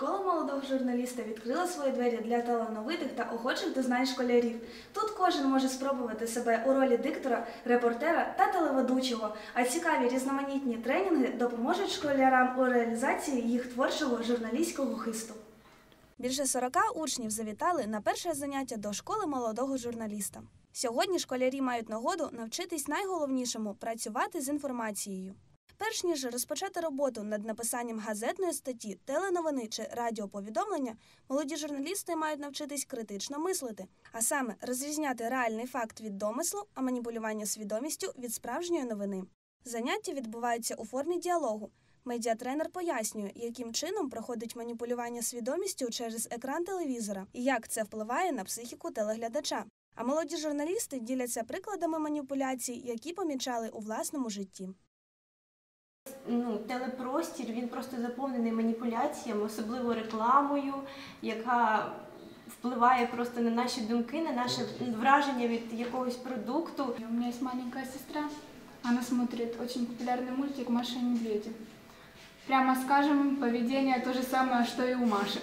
Школа молодого журналіста відкрила свої двері для талановитих та охочих до знань школярів. Тут кожен може спробувати себе у ролі диктора, репортера та телеведучого, а цікаві різноманітні тренінги допоможуть школярам у реалізації їх творчого журналістського хисту. Більше 40 учнів завітали на перше заняття до школи молодого журналіста. Сьогодні школярі мають нагоду навчитись найголовнішому працювати з інформацією. Перш ніж розпочати роботу над написанням газетної статті, теленовини чи радіоповідомлення, молоді журналісти мають навчитись критично мислити, а саме розрізняти реальний факт від домислу, а маніпулювання свідомістю від справжньої новини. Заняття відбуваються у формі діалогу. Медіатренер пояснює, яким чином проходить маніпулювання свідомістю через екран телевізора і як це впливає на психіку телеглядача. А молоді журналісти діляться прикладами маніпуляцій, які помічали у власному житті. Ну, телепростір він просто заповнений маніпуляціями, особливо рекламою, яка впливає просто на наші думки, на наше враження від якогось продукту. У меня есть маленькая сестра, она смотрит очень популярный мультик «Маша и медведи». Прямо скажем, поведение то же самое, что и у Маши.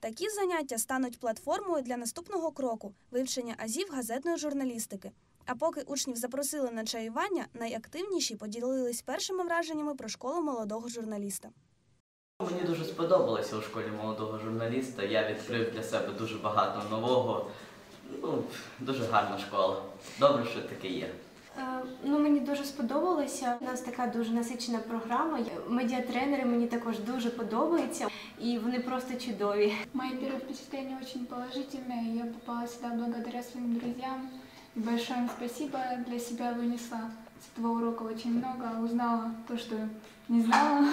Такі заняття стануть платформою для наступного кроку вивчення азів газетної журналістики. А поки учнів запросили на чаювання, найактивніші поділились першими враженнями про школу молодого журналіста. Мені дуже сподобалося у школі молодого журналіста. Я відкрив для себе дуже багато нового. Ну, дуже гарна школа. Добре, що таке є. Е, Ну, мені дуже сподобалося. У нас така дуже насичена програма. Медіатренери мені також дуже подобаються, і вони просто чудові. Мои первые впечатления очень положительные. Я попала сюда благодаря своим друзьям. Большое спасибо для себя вынесла с этого урока очень много. Узнала то, что не знала.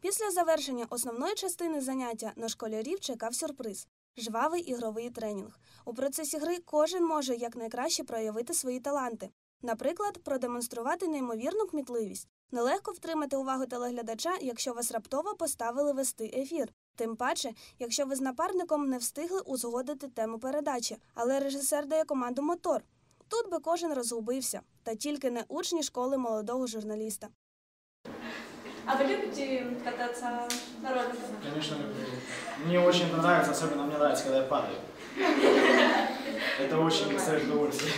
Після завершення основної частини заняття на школярів чекав сюрприз жвавий ігровий тренінг. У процесі гри кожен може якнайкраще проявити свої таланти. Наприклад, продемонструвати неймовірну кмітливість. Нелегко втримати увагу телеглядача, якщо вас раптово поставили вести ефір. Тим паче, якщо ви з напарником не встигли узгодити тему передачі, але режисер дає команду мотор. Тут би кожен розгубився, та тільки не учні школи молодого журналіста. А вы любите кататься на роликах? Конечно, люблю. Мне очень это нравится, особенно мне нравится, когда я падаю. Это очень доставит удовольствие.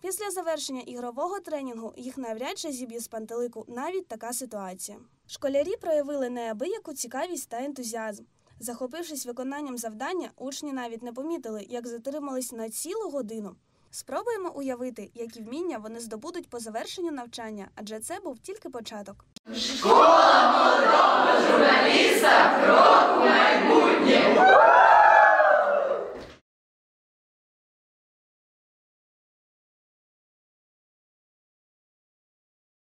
Після завершення ігрового тренінгу їх навряд чи зіб'є з пантелику навіть така ситуація. Школярі проявили неабияку цікавість та ентузіазм. Захопившись виконанням завдання, учні навіть не помітили, як затримались на цілу годину. Спробуємо уявити, які вміння вони здобудуть по завершенню навчання, адже це був тільки початок. Школа